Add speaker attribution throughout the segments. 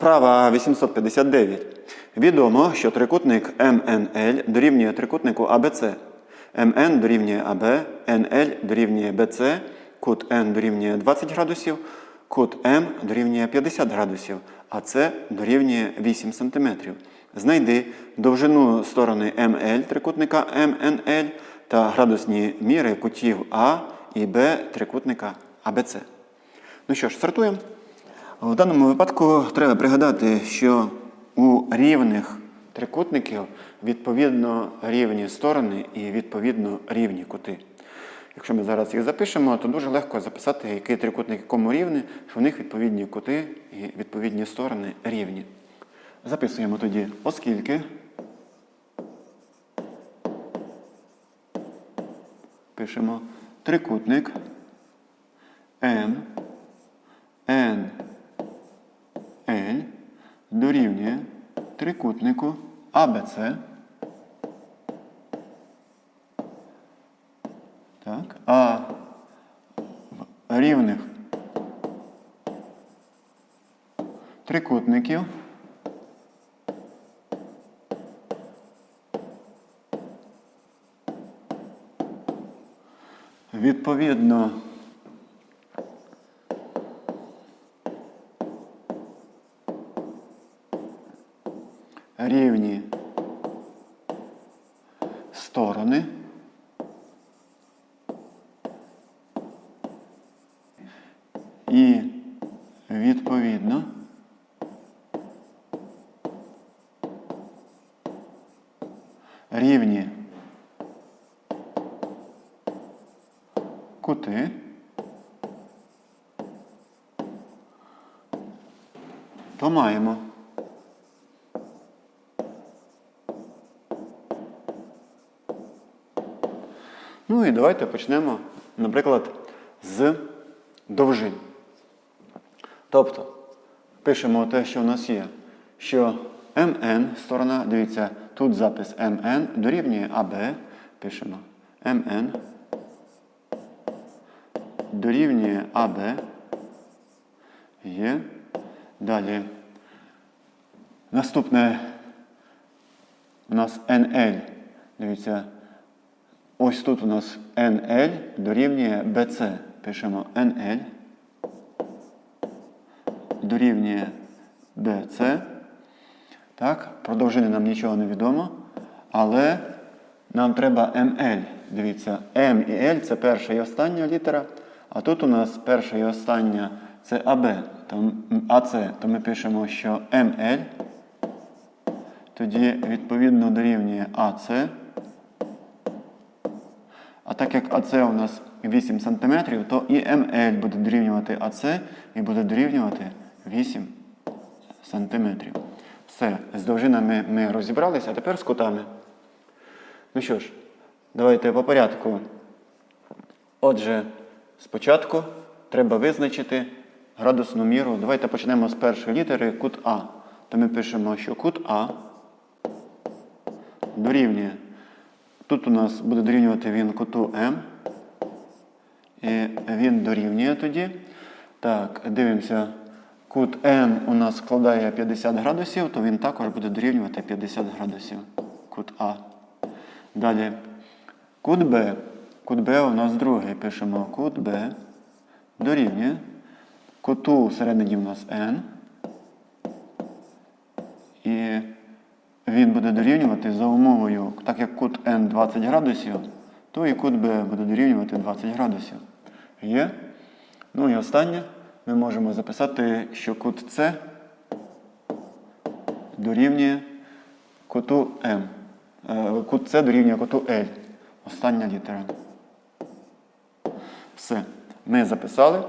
Speaker 1: Вправа 859. Відомо, що трикутник МНЛ дорівнює трикутнику АБЦ. МН дорівнює АБ, НЛ дорівнює БЦ, кут Н дорівнює 20 градусів, кут М дорівнює 50 градусів, а С дорівнює 8 см. Знайди довжину сторони МЛ трикутника МНЛ та градусні міри кутів А і Б трикутника АБЦ. Ну що ж, стартуємо. В даному випадку треба пригадати, що у рівних трикутників відповідно рівні сторони і відповідно рівні кути. Якщо ми зараз їх запишемо, то дуже легко записати, який трикутник якому рівний, що в них відповідні кути і відповідні сторони рівні. Записуємо тоді, оскільки пишемо трикутник М, Н, L дорівнює трикутнику АБЦ. Так, а в рівних трикутників відповідно рівні сторони. І відповідно рівні кути. То маємо Ну і давайте почнемо, наприклад, з довжин. Тобто, пишемо те, що у нас є, що МН, сторона, дивіться, тут запис МН дорівнює АБ, пишемо МН дорівнює АБ. Є. Далі. Наступне у нас НЛ. Дивіться, Ось тут у нас NL дорівнює BC. Пишемо NL дорівнює BC. Так, про довжини нам нічого не відомо. Але нам треба ML. Дивіться, M і L це перша і остання літера. А тут у нас перша і остання це то, AC, то ми пишемо, що ML тоді відповідно дорівнює AC. А так як АЦ у нас 8 см, то і МЛ буде дорівнювати АЦ і буде дорівнювати 8 см. Все, з довжинами ми розібралися, а тепер з кутами. Ну що ж, давайте по порядку. Отже, спочатку треба визначити градусну міру. Давайте почнемо з першої літери кут А. То ми пишемо, що кут А дорівнює. Тут у нас буде дорівнювати він куту М. І він дорівнює тоді. Так, дивимося. Кут М у нас складає 50 градусів, то він також буде дорівнювати 50 градусів. Кут А. Далі. Кут Б. Кут Б у нас другий. Пишемо кут Б дорівнює. Куту всередині у нас N. І він буде дорівнювати за умовою, так як кут N 20 градусів, то і кут B буде дорівнювати 20 градусів. Є? Ну і останнє ми можемо записати, що кут С дорівнює куту М. Е, Кут С дорівнює куту L. Остання літера. Все. Ми записали,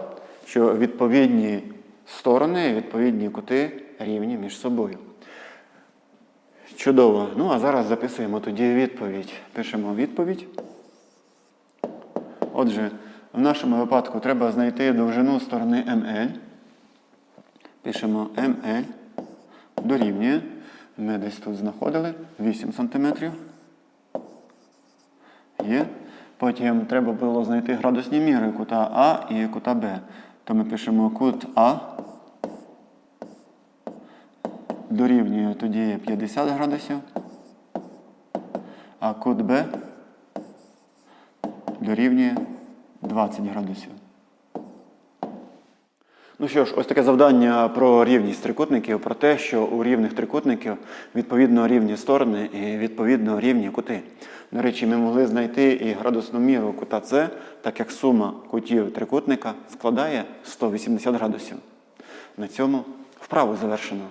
Speaker 1: що відповідні сторони і відповідні кути рівні між собою. Чудово. Ну, а зараз записуємо тоді відповідь. Пишемо відповідь. Отже, в нашому випадку треба знайти довжину сторони ML. Пишемо ML дорівнює. Ми десь тут знаходили 8 см. Є. Потім треба було знайти градусні міри кута А і кута Б. То ми пишемо кут А дорівнює тоді 50 градусів, а кут Б дорівнює 20 градусів. Ну що ж, ось таке завдання про рівність трикутників, про те, що у рівних трикутників відповідно рівні сторони і відповідно рівні кути. До речі, ми могли знайти і градусну міру кута С, так як сума кутів трикутника складає 180 градусів. На цьому вправу завершено.